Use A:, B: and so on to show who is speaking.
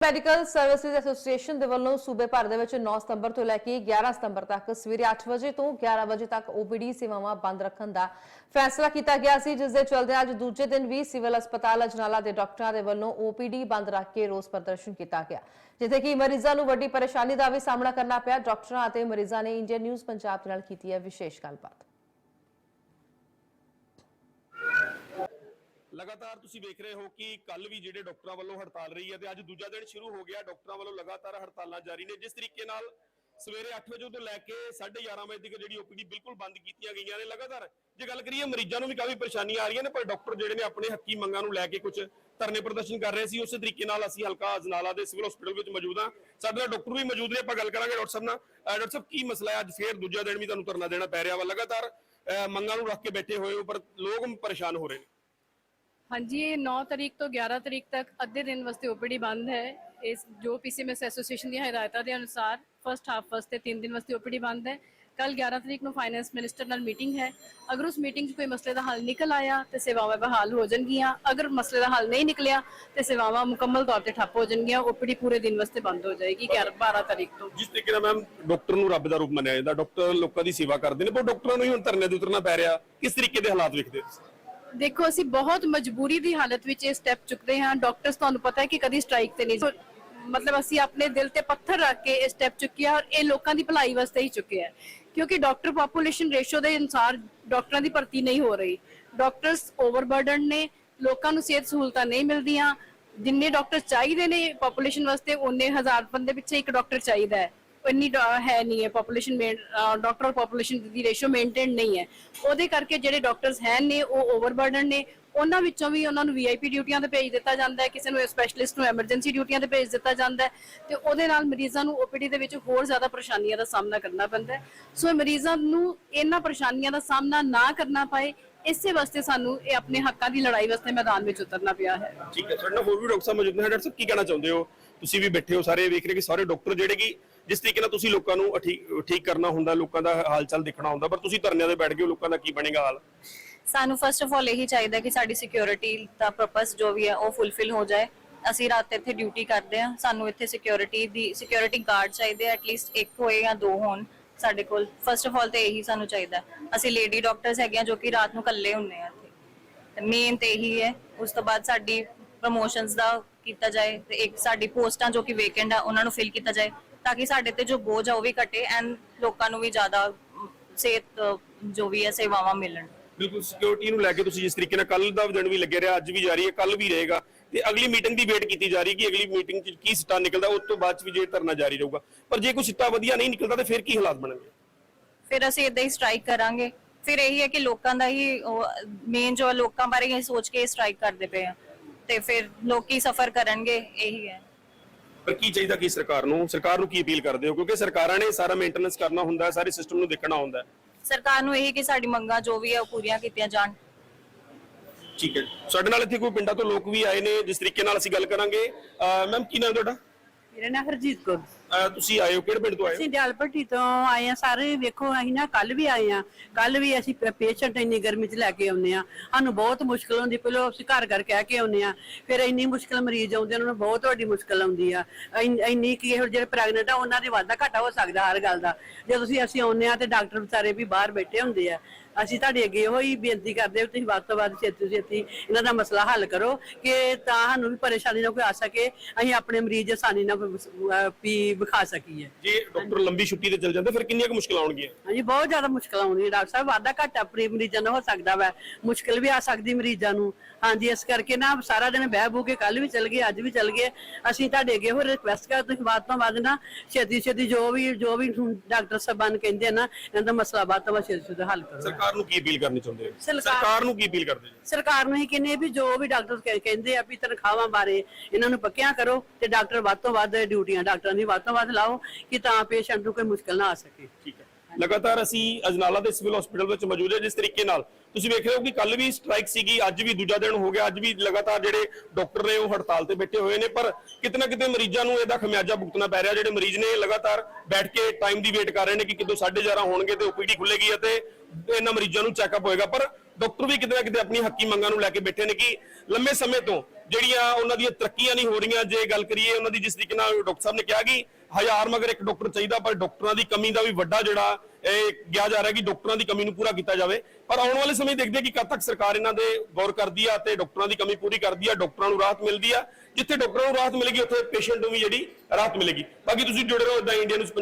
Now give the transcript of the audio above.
A: Medical services association ਦੇ ਵੱਲੋਂ ਸੂਬੇ ਭਰ ਦੇ ਵਿੱਚ 9 ਸਤੰਬਰ ਤੋਂ ਲੈ ਕੇ 11 ਸਤੰਬਰ ਤੱਕ ਸਵੇਰੇ 8 ਵਜੇ ਤੋਂ 11 ਵਜੇ ਤੱਕ ਓਪੀਡੀ ਸੇਵਾਵਾਂ ਬੰਦ ਰੱਖਣ ਦਾ ਫੈਸਲਾ ਕੀਤਾ ਗਿਆ ਸੀ, ਜਿਸ ਦੇ ਚਲਦੇ ਅੱਜ ਦੂਜੇ ਦਿਨ ਵੀ ਸਿਵਲ ਹਸਪਤਾਲ ਅਜਨਾਲਾ ਦੇ ਡਾਕਟਰਾਂ ਦੇ ਵੱਲੋਂ ਓਪੀਡੀ ਬੰਦ ਰੱਖ ਕੇ ਰੋਸ ਪ੍ਰਦਰਸ਼ਨ ਕੀਤਾ ਗਿਆ। ਜਿੱਥੇ ਕਿ ਮਰੀਜ਼ਾਂ ਨੂੰ ਵੱਡੀ ਪਰੇਸ਼ਾਨੀ ਦਾ ਵੀ ਸਾਹਮਣਾ ਕਰਨਾ ਪਿਆ। ਡਾਕਟਰਾਂ ਅਤੇ ਮਰੀਜ਼ਾਂ ਨੇ ਇੰਡੀਅਨ ਨਿਊਜ਼ ਪੰਜਾਬ ਨਾਲ ਕੀਤੀ ਹੈ ਵਿਸ਼ੇਸ਼ ਗੱਲਬਾਤ।
B: ਲਗਾਤਾਰ ਤੁਸੀਂ ਵੇਖ ਰਹੇ ਹੋ ਕਿ ਕੱਲ ਵੀ ਜਿਹੜੇ ਡਾਕਟਰਾਂ ਵੱਲੋਂ ਹੜਤਾਲ ਰਹੀ ਹੈ ਤੇ ਅੱਜ ਦੂਜਾ ਦਿਨ ਸ਼ੁਰੂ ਹੋ ਗਿਆ। ਡਾਕਟਰਾਂ ਵੱਲੋਂ ਲਗਾਤਾਰ ਹੜਤਾਲਾਂ ਜਾਰੀ ਨੇ। ਜਿਸ ਤਰੀਕੇ ਨਾਲ ਸਵੇਰੇ 8 ਵਜੇ ਤੋਂ ਲੈ ਕੇ 11:30 ਵਜੇ ਤੱਕ ਜਿਹੜੀ ਓਪੀਡੀ ਬਿਲਕੁਲ ਬੰਦ ਕੀਤੀਆਂ ਗਈਆਂ ਨੇ। ਲਗਾਤਾਰ ਜੇ ਗੱਲ ਕਰੀਏ, ਮਰੀਜ਼ਾਂ ਨੂੰ ਵੀ ਕਾਫੀ ਪਰੇਸ਼ਾਨੀਆਂ ਆ ਰਹੀਆਂ ਨੇ, ਪਰ ਡਾਕਟਰ ਜਿਹੜੇ ਨੇ ਆਪਣੇ ਹੱਕੀ ਮੰਗਾਂ ਨੂੰ ਲੈ ਕੇ ਕੁਝ ਧਰਨੇ ਪ੍ਰਦਰਸ਼ਨ ਕਰ ਰਹੇ ਸੀ। ਉਸੇ ਤਰੀਕੇ ਨਾਲ ਅਸੀਂ ਹਲਕਾ ਅਜਨਾਲਾ ਦੇ ਸਿਵਲ ਹਸਪੀਟਲ ਵਿੱਚ ਮੌਜੂਦ ਹਾਂ। ਸਾਡੇ ਨਾਲ ਡਾਕਟਰ ਵੀ ਮੌਜੂਦ ਨੇ। ਆਪਾਂ ਗੱਲ ਕਰਾਂਗੇ ਡਾਕਟਰ ਸਾਹਿਬ ਨਾਲ। ਡਾਕਟਰ ਸਾਹਿਬ, ਕੀ ਮਸਲਾ ਹੈ? ਅੱਜ ਫੇਰ ਦੂਜਾ ਦਿਨ ਵੀ ਤੁਹਾਨੂੰ ਧਰਨਾ ਦੇਣਾ ਪੈ ਰਿਹਾ ਵਾ। ਲਗਾਤਾਰ, ਅਹ ਮੰਗਾਂ ਨੂੰ ਰੱਖ ਕੇ ਬੈਠੇ ਹੋਏ ਹੋ, ਪਰ ਲੋਕ ਪਰੇਸ਼ਾਨ ਹੋ ਰਹੇ ਨੇ।
C: ਹਾਂਜੀ, ਇਹ 9 ਤਾਰੀਖ ਤੋਂ 11 ਤਾਰੀਖ ਤੱਕ ਅੱਧੇ ਦਿਨ ਵਾਸਤੇ ਓਪੀਡੀ ਬੰਦ ਹੈ। ਇਸ ਜੋ ਪੀਸੀਐਮਐਸ ਐਸੋਸੀਏਸ਼ਨ ਦੀਆਂ ਹਦਾਇਤਾਂ ਦੇ ਅਨੁਸਾਰ ਫਰਸਟ ਹਾਫ ਵਾਸਤੇ 3 ਦਿਨ ਵਾਸਤੇ ਓਪੀਡੀ ਬੰਦ ਹੈ। ਕੱਲ 11 ਤਰੀਕ ਨੂੰ ਫਾਈਨੈਂਸ ਮਿਨਿਸਟਰ ਨਾਲ ਮੀਟਿੰਗ ਹੈ। ਅਗਰ ਉਸ ਮੀਟਿੰਗ 'ਚ ਕੋਈ ਮਸਲੇ ਦਾ ਹੱਲ ਨਿਕਲ ਆਇਆ ਤੇ ਸੇਵਾਵਾਂ ਬਹਾਲ ਹੋ ਜਾਣਗੀਆਂ। ਅਗਰ ਮਸਲੇ ਦਾ ਹੱਲ ਨਹੀਂ ਨਿਕਲਿਆ ਤੇ ਸੇਵਾਵਾਂ ਮੁਕੰਮਲ ਤੌਰ ਤੇ ਠੱਪ ਹੋ ਜਾਣਗੀਆਂ। ਓਪੀਡੀ ਪੂਰੇ ਦਿਨ ਵਾਸਤੇ ਬੰਦ ਹੋ ਜਾਏਗੀ 11 12 ਤਾਰੀਖ ਤੋਂ।
B: ਜਿਸ ਤਰੀਕੇ ਨਾਲ ਮੈਮ ਡਾਕਟਰ ਨੂੰ ਰੱਬ ਦਾ ਰੂਪ ਮੰਨਿਆ ਜਾਂਦਾ। ਡਾਕਟਰ ਲੋਕਾਂ ਦੀ ਸੇਵਾ ਕਰਦੇ ਨੇ, ਪਰ ਡਾਕਟਰਾਂ ਨੂੰ ਹੀ ਹੁਣ ਧਰਨੇ ਤੇ ਉਤਰਨਾ ਪੈ ਰਿਹਾ। ਕਿਸ ਤਰੀਕੇ ਦੇ ਹਾਲਾਤ ਵੇਖਦੇ ਹੋ
C: ਦੇਖੋ, ਅਸੀਂ ਬਹੁਤ ਮਜਬੂਰੀ ਦੀ ਹਾਲਤ ਵਿੱਚ ਇਹ ਸਟੈਪ ਚੁੱਕਦੇ ਹਾਂ। ਡਾਕਟਰਸ ਤੁਹਾਨੂੰ ਪਤਾ ਹੈ ਕਿ ਕਦੀ ਸਟ੍ਰਾਈਕ ਤੇ ਨਹੀਂ ਮਤਲਬ ਅਸੀਂ ਆਪਣੇ ਦਿਲ ਤੇ ਪੱਥਰ ਰੱਖ ਕੇ ਇਹ ਸਟੈਪ ਚੁੱਕਿਆ ਔਰ ਇਹ ਲੋਕਾਂ ਦੀ ਭਲਾਈ ਵਾਸਤੇ ਹੀ ਚੁੱਕਿਆ ਹੈ। ਕਿਉਂਕਿ ਡਾਕਟਰ ਪੋਪੂਲੇਸ਼ਨ ਰੇਸ਼ੋ ਦੇ ਅਨੁਸਾਰ ਡਾਕਟਰਾਂ ਦੀ ਭਰਤੀ ਨਹੀਂ ਹੋ ਰਹੀ। ਡਾਕਟਰਸ ਓਵਰਬਰਡਨ ਨੇ, ਲੋਕਾਂ ਨੂੰ ਸਿਹਤ ਸਹੂਲਤਾਂ ਨਹੀਂ ਮਿਲਦੀਆਂ। ਜਿੰਨੇ ਡਾਕਟਰ ਚਾਹੀਦੇ ਨੇ ਪੋਪੂਲੇਸ਼ਨ ਵਾਸਤੇ ਉਹਨੇ ਹਜ਼ਾਰ ਬੰਦੇ ਪਿੱਛੇ ਇੱਕ ਡਾਕਟਰ ਚਾਹੀਦਾ ਹੈ। ਇੰਨੀ ਹੈ ਨਹੀਂ ਹੈ ਪੋਪੂਲੇਸ਼ਨ ਡਾਕਟਰ ਪੋਪੂਲੇਸ਼ਨ ਦੀ ਰੇਸ਼ੋ ਮੇਨਟੇਨ ਨਹੀਂ ਹੈ। ਉਹਦੇ ਕਰਕੇ ਜਿਹੜੇ ਡਾਕਟਰਸ ਹੈ ਨੇ, ਉਹ ਓਵਰਬਰਡਨ ਨੇ। ਉਹਨਾਂ ਵਿੱਚੋਂ ਵੀ ਉਹਨਾਂ ਨੂੰ ਵੀਆਈਪੀ ਡਿਊਟੀਆਂ ਤੇ ਭੇਜ ਦਿੱਤਾ ਜਾਂਦਾ ਹੈ। ਕਿਸੇ ਨੂੰ ਸਪੈਸ਼ਲਿਸਟ ਨੂੰ ਐਮਰਜੈਂਸੀ ਡਿਊਟੀਆਂ ਤੇ ਭੇਜ ਦਿੱਤਾ ਜਾਂਦਾ ਹੈ। ਤੇ ਉਹਦੇ ਨਾਲ ਮਰੀਜ਼ਾਂ ਨੂੰ ਓਪੀਡੀ ਦੇ ਵਿੱਚ ਹੋਰ ਜ਼ਿਆਦਾ ਪਰੇਸ਼ਾਨੀਆਂ ਦਾ ਸਾਹਮਣਾ ਕਰਨਾ ਪੈਂਦਾ ਹੈ। ਸੋ ਇਹ ਮਰੀਜ਼ਾਂ ਨੂੰ ਇਹਨਾਂ ਪਰੇਸ਼ਾਨੀਆਂ ਦਾ ਸਾਹਮਣਾ ਨਾ ਕਰਨਾ ਪਏ। ਇਸੇ ਵਾਸਤੇ ਸਾਨੂੰ ਇਹ ਆਪਣੇ ਹੱਕਾਂ ਦੀ ਲੜਾਈ ਵਾਸਤੇ ਮੈਦਾਨ ਵਿੱਚ ਉਤਰਨਾ ਪਿਆ ਹੈ।
B: ਠੀਕ ਹੈ, ਸਾਡੇ ਨਾਲ ਹੋਰ ਵੀ ਡਾਕਟਰ ਸਾਹਿਬ ਮੌਜੂਦ ਨੇ। ਡਾਕਟਰ ਸਾਹਿਬ, ਕੀ ਕਹਿਣਾ ਚਾਹੁੰਦੇ ਹੋ? ਤੁਸੀਂ ਵੀ ਬੈਠੇ ਹੋ, ਸਾਰੇ ਵੇਖ ਰਹੇ ਕਿ ਸਾਰੇ ਡਾਕਟਰ ਜਿਹੜੇ ਕਿ ਜਿਸ ਤਰੀਕੇ ਨਾਲ ਤੁਸੀਂ ਲੋਕਾਂ ਨੂੰ ਠੀਕ ਕਰਨਾ ਹੁੰਦਾ, ਲੋਕਾਂ ਦਾ ਹਾਲ ਦੇਖਣਾ ਹੁੰਦਾ, ਪਰ ਤੁਸੀਂ ਧਰਨਿਆਂ ਤੇ ਬੈਠ ਕੇ ਲੋਕਾਂ ਦਾ ਕੀ ਬਣੇਗਾ ਹਾਲ?
D: ਸਾਨੂੰ ਫਸਟ ਆਫ ਆਲ ਇਹੀ ਚਾਹੀਦਾ ਕਿ ਸਾਡੀ ਸਿਕਿਉਰਿਟੀ ਦਾ ਪਰਪਸ ਜੋ ਵੀ ਹੈ, ਉਹ ਫੁੱਲਫਿਲ ਹੋ ਜਾਏ। ਅਸੀਂ ਰਾਤ ਇੱਥੇ ਡਿਊਟੀ ਕਰਦੇ ਹਾਂ, ਸਾਨੂੰ ਇੱਥੇ ਸਿਕਿਉਰਿਟੀ ਦੀ ਸਿਕਿਉਰਿਟੀ ਗਾਰਡ ਚਾਹੀਦੇ ਆ ਐਟਲੀਸਟ ਇੱਕ ਹੋਏ ਜਾਂ ਦੋ ਹੋਣ ਸਾਡੇ ਕੋਲ। ਫਸਟ ਆਫ ਆਲ ਤੇ ਇਹੀ ਸਾਨੂੰ ਚਾਹੀਦਾ। ਅਸੀਂ ਲੇਡੀ ਡਾਕਟਰਸ ਹੈਗੇ ਆ ਜੋ ਕਿ ਰਾਤ ਨੂੰ ਇਕੱਲੇ ਹੁੰਨੇ ਆ ਇੱਥੇ। ਮੇਨ ਤੇ ਇਹੀ ਹੈ, ਉਸ ਤੋਂ ਬਾਅਦ ਸਾਡੀ ਪ੍ਰੋਮੋਸ਼ਨਸ ਦਾ ਕੀਤਾ ਜਾਏ ਤੇ ਇੱਕ ਸਾਡੀ ਪੋਸਟਾਂ ਜੋ ਕਿ ਵੇਕੈਂਟ ਆ ਉਹਨਾਂ ਨੂੰ ਫਿਲ ਕੀਤਾ ਜਾਏ ਤਾਂ ਕਿ ਸਾਡੇ ਤੇ ਜੋ ਬੋਝ ਆ ਉਹ ਵੀ ਘਟੇ ਐਂਡ ਲੋਕਾਂ ਨੂੰ ਵੀ ਜ਼ਿਆਦਾ ਸਿਹਤ ਜੋ ਵੀ ਹੈ ਸੇਵਾਵਾਂ ਮਿਲਣ।
B: ਬਿਲਕੁਲ ਸਿਕਿਉਰਿਟੀ ਨੂੰ ਲੈ ਕੇ ਤੁਸੀਂ ਜਿਸ ਤਰੀਕੇ ਨਾਲ ਕੱਲ ਦਾ ਦਿਨ ਵੀ ਲੱਗੇ ਰਿਹਾ ਅੱਜ ਵੀ ਜਾਰੀ ਹੈ ਕੱਲ ਵੀ ਰਹੇਗਾ। ਤੇ ਅਗਲੀ ਮੀਟਿੰਗ ਦੀ ਵੇਟ ਕੀਤੀ ਜਾ ਰਹੀ ਕਿ ਅਗਲੀ ਮੀਟਿੰਗ 'ਚ ਕੀ ਸਿੱਟਾ ਨਿਕਲਦਾ ਉਸ ਤੋਂ ਬਾਅਦ ਵੀ ਜੇ ਧਰਨਾ ਜਾਰੀ ਰਹੂਗਾ। ਪਰ ਜੇ ਕੋਈ ਸਿੱਟਾ ਵਧੀਆ ਨਹੀਂ ਨਿਕਲਦਾ ਤੇ ਫਿਰ ਕੀ ਹਾਲਾਤ ਬਣਨਗੇ?
D: ਫਿਰ ਅਸੀਂ ਇਦਾਂ ਹੀ ਸਟ੍ਰਾਈਕ ਕਰਾਂਗੇ। ਫਿਰ ਇਹੀ ਹੈ ਕਿ ਲੋਕਾਂ ਦਾ ਹੀ ਮੇਨ ਜੋ ਲੋਕਾਂ ਬਾਰੇ ਹੀ ਸੋਚ ਕੇ ਸਟ੍ਰਾਈਕ ਕਰਦੇ ਪਏ ਆ ਤੇ ਫਿਰ ਲੋਕੀ ਸਫਰ ਕਰਨਗੇ ਇਹੀ ਹੈ।
B: ਪਰ ਕੀ ਚਾਹੀਦਾ ਕੀ ਸਰਕਾਰ ਨੂੰ? ਸਰਕਾਰ ਨੂੰ ਕੀ ਅਪੀਲ ਕਰਦੇ ਹੋ? ਕਿਉਂਕਿ ਸਰਕਾਰਾਂ ਨੇ ਸਾਰਾ ਮੇਨਟੇਨੈਂਸ ਕਰਨਾ ਹੁੰਦਾ ਹੈ ਸਾਰੇ ਸਿਸਟਮ ਨੂੰ ਦੇਖਣਾ ਹੁੰਦਾ ਹੈ।
D: ਸਰਕਾਰ ਨੂੰ ਇਹੀ ਕਿ ਸਾਡੀ ਮੰਗਾਂ ਜੋ ਵੀ ਹੈ ਉਹ ਪੂਰੀਆਂ ਕੀਤੀਆਂ ਜਾਣ।
B: ਠੀਕ ਹੈ। ਸਾਡੇ ਨਾਲ ਇੱਥੇ ਕੋਈ ਪਿੰਡਾਂ ਤੋਂ ਲੋਕ ਵੀ ਆਏ ਨੇ ਜਿਸ ਤਰੀਕੇ ਨਾਲ ਅਸੀਂ ਗੱਲ ਕਰਾਂਗੇ। ਮੈਮ ਕੀ ਨਾਮ ਤੁਹਾਡਾ?
E: ਮੇਰਾ ਨਾਮ ਹਰਜੀਤ ਕੌਰ।
B: ਅਹ ਤੁਸੀਂ ਆਏ ਹੋ ਕਿਹੜੇ ਪਿੰਡ ਤੋਂ ਆਏ ਹੋ?
E: ਅਸੀਂ ਦਿਆਲਪੱਟੀ ਤੋਂ ਆਏ ਆ ਸਾਰੇ ਵੇਖੋ ਅਸੀਂ ਨਾ ਕੱਲ ਵੀ ਆਏ ਆ ਕੱਲ ਵੀ ਅਸੀਂ ਪੇਸ਼ੈਂਟ ਇੰਨੀ ਗਰਮੀ ਚ ਲੈ ਕੇ ਆਉਂਦੇ ਆ ਸਾਨੂੰ ਬਹੁਤ ਮੁਸ਼ਕਲ ਹੁੰਦੀ ਪਹਿਲਾਂ ਅਸੀਂ ਘਰ ਘਰ ਕਹਿ ਕੇ ਆਉਂਦੇ ਆ ਫਿਰ ਇੰਨੀ ਮੁਸ਼ਕਲ ਮਰੀਜ਼ ਆਉਂਦੇ ਉਹਨਾਂ ਨੂੰ ਬਹੁਤ ਵੱਡੀ ਮੁਸ਼ਕਲ ਆਉਂਦੀ ਆ। ਇੰਨ- ਇੰਨੀ ਕੀ ਇਹ ਜਿਹੜੇ ਪ੍ਰੈਗਨੈਂਟ ਆ ਉਹਨਾਂ ਦੇ ਵਾਧਾ ਘਾਟਾ ਹੋ ਸਕਦਾ ਹਰ ਗੱਲ ਦਾ। ਜੇ ਤੁਸੀਂ ਅਸੀਂ ਆਉਂਦੇ ਆ ਤੇ ਡਾਕਟਰ ਵਿਚਾਰੇ ਵੀ ਬਾਹਰ ਬੈਠੇ ਹੁੰਦੇ ਆ। ਅਸੀਂ ਤੁਹਾਡੇ ਅੱਗੇ ਇਹੋ ਹੀ ਬੇਨਤੀ ਕਰਦੇ ਹਾਂ ਵੀ ਤੁਸੀਂ ਵੱਧ ਤੋਂ ਵੱਧ ਛੇਤੀ ਤੋਂ ਛੇਤੀ ਇਹਨਾਂ ਦਾ ਮਸਲਾ ਹੱਲ ਕਰੋ ਕਿ ਤਾਂ ਸਾਨੂੰ ਵੀ ਪਰੇਸ਼ਾਨੀ ਨਾ ਕੋਈ ਆ ਸਕੇ ਅਸੀਂ ਆਪਣੇ ਮਰੀਜ਼ ਆਸਾਨੀ ਨਾਲ ਅਹ, ਵੀ ਵਿਖਾ ਸਕੀਏ।
B: ਜੇ ਡਾਕਟਰ ਲੰਬੀ ਛੁੱਟੀ ਤੇ ਚਲ ਜਾਂਦੇ ਫਿਰ ਕਿੰਨੀਆਂ ਕੁ ਮੁਸ਼ਕਲਾਂ ਆਉਣਗੀਆਂ?
E: ਹਾਂਜੀ ਬਹੁਤ ਜ਼ਿਆਦਾ ਮੁਸ਼ਕਲ ਆਉਂਦੀ ਹੈ ਡਾਕਟਰ ਸਾਹਿਬ ਵਾਧਾ ਘਾਟਾ ਪ੍ਰੀ ਮਰੀਜ਼ਾਂ ਦਾ ਹੋ ਸਕਦਾ ਵਾ ਮੁਸ਼ਕਲ ਵੀ ਆ ਸਕਦੀ ਮਰੀਜ਼ਾਂ ਨੂੰ। ਹਾਂਜੀ ਇਸ ਕਰਕੇ ਨਾ ਸਾਰਾ ਦਿਨ ਬਹਿ ਬੂ ਕੇ ਕੱਲ ਵੀ ਚੱਲ ਗਏ ਅੱਜ ਵੀ ਚੱਲ ਗਏ ਅਸੀਂ ਤੁਹਾਡੇ ਅੱਗੇ ਹੋਰ ਰਿਕਵੈਸਟ ਕਰਦੇ ਤੁਸੀਂ ਵੱਧ ਤੋਂ ਵੱਧ ਨਾ ਛੇਤੀ ਛੇਤੀ ਜੋ ਵੀ ਜੋ ਵੀ ਡਾਕਟਰ ਸਾਹਿਬਾਨ ਕਹਿੰਦੇ ਆ ਨਾ ਇਹਨਾਂ ਦਾ ਮਸਲਾ ਵੱਧ ਤੋਂ ਵੱਧ ਛੇਤੀ ਛੇਤੀ ਹੱਲ ਕਰੋ।
B: ਸਰਕਾਰ ਨੂੰ ਕੀ ਅਪੀਲ ਕਰਨੀ ਚਾਹੁੰਦੇ ਹੋ?
E: ਸਰਕਾਰ-
B: ਨੂੰ ਕੀ ਅਪੀਲ ਕਰਦੇ ਜੀ
E: ਸਰਕਾਰ ਨੂੰ ਹੀ ਕਹਿੰਦੇ ਵੀ ਜੋ ਵੀ ਡਾਕਟਰ ਕਹਿ- ਕਹਿੰਦੇ ਆ ਵੀ ਤਨਖਾਹਾਂ ਬਾਰੇ ਇਹਨਾਂ ਨੂੰ ਪੱਕਿਆਂ ਕਰੋ ਤੇ ਡਾਕਟਰ ਵੱਧ ਤੋਂ ਵੱਧ ਡਿਊਟੀਆਂ ਡਾਕਟਰਾਂ ਦੀ ਵੱਧ ਤੋਂ ਵੱਧ ਲਾਓ ਕਿ ਤਾਂ ਪੇਸ਼ੈਂਟ ਨੂੰ ਕੋਈ ਮੁਸ਼ਕਲ ਨਾ ਆ ਸਕੇ।
B: ਠੀਕ ਹੈ। ਲਗਾਤਾਰ ਅਸੀਂ ਅਜਨਾਲਾ ਦੇ ਸਿਵਲ ਹਸਪੀਟਲ ਵਿੱਚ ਮੌਜੂਦ ਹੈ, ਜਿਸ ਤਰੀਕੇ ਨਾਲ ਤੁਸੀਂ ਵੇਖ ਰਹੇ ਹੋ ਕਿ ਕੱਲ ਵੀ ਸਟ੍ਰਾਈਕ ਸੀਗੀ, ਅੱਜ ਵੀ ਦੂਜਾ ਦਿਨ ਹੋ ਗਿਆ, ਅੱਜ ਵੀ ਲਗਾਤਾਰ ਜਿਹੜੇ ਡਾਕਟਰ ਨੇ ਉਹ ਹੜਤਾਲ ਤੇ ਬੈਠੇ ਹੋਏ ਨੇ, ਪਰ ਕਿਤੇ ਨਾ ਕਿਤੇ ਮਰੀਜ਼ਾਂ ਨੂੰ ਇਹਦਾ ਖਮਿਆਜਾ ਭੁਗਤਣਾ ਪੈ ਰਿਹਾ, ਜਿਹੜੇ ਮਰੀਜ਼ ਨੇ ਲਗਾਤਾਰ ਬੈਠ ਕੇ ਟਾਈਮ ਦੀ ਵੇਟ ਕਰ ਰਹੇ ਨੇ ਕਿ ਕਿਦੋਂ 11:30 ਹੋਣਗੇ ਤੇ ਓਪੀਡੀ ਖੁੱਲੇਗੀ ਅਤੇ ਇਹਨਾਂ ਮਰੀਜ਼ਾਂ ਨੂੰ ਚੈੱਕਅਪ ਹੋਏਗਾ, ਪਰ ਡਾਕਟਰ ਵੀ ਕਿਤੇ ਨਾ ਕਿਤੇ ਆਪਣੀ ਹੱਕੀ ਮੰਗਾਂ ਨੂੰ ਲੈ ਕੇ ਬੈਠੇ ਨੇ ਕਿ ਲੰਮੇ ਸਮੇਂ ਤੋਂ ਜਿਹੜੀਆਂ ਉਹਨਾਂ ਦੀਆਂ ਤਰੱਕੀਆਂ ਨਹੀਂ ਹੋ ਰਹੀਆਂ, ਜੇ ਗੱਲ ਕਰੀਏ ਉਹਨਾਂ ਦੀ, ਜਿਸ ਤਰੀਕੇ ਨਾਲ ਡਾਕਟਰ ਸਾਹਿਬ ਨੇ ਕਿਹਾ ਕਿ ਹਜ਼ਾਰ ਮਗਰ ਇੱਕ ਡਾਕਟਰ ਚਾਹੀਦਾ, ਪਰ ਡਾਕਟਰਾਂ ਦੀ ਕਮੀ ਦਾ ਵੀ ਵੱਡਾ ਜਿਹੜਾ ਇਹ ਕਿਹਾ ਜਾ ਰਿਹਾ ਕਿ ਡਾਕਟਰਾਂ ਦੀ ਕਮੀ ਨੂੰ ਪੂਰਾ ਕੀਤਾ ਜਾਵੇ। ਪਰ ਆਉਣ ਵਾਲੇ ਸਮੇਂ ਦੇਖਦੇ ਹਾਂ ਕਿ ਕਦ ਤੱਕ ਸਰਕਾਰ ਇਹਨਾਂ ਦੇ ਗੌਰ ਕਰਦੀ ਆ ਤੇ ਡਾਕਟਰਾਂ ਦੀ ਕਮੀ ਪੂਰੀ ਕਰਦੀ ਆ, ਡਾਕਟਰਾਂ ਨੂੰ ਰਾਹਤ ਮਿਲਦੀ ਆ। ਜਿੱਥੇ ਡਾਕਟਰਾਂ ਨੂੰ ਰਾਹਤ ਮਿਲੇਗੀ, ਉੱਥੇ ਪੇਸ਼ੈਂਟ ਨੂੰ ਵੀ ਜਿਹੜੀ ਰਾਹਤ ਮਿਲੇਗੀ। ਬਾਕੀ ਤੁਸੀਂ ਜੁੜੇ ਰਹੋ ਇਦਾਂ ਇੰਡੀਆ ਨਿਊਜ਼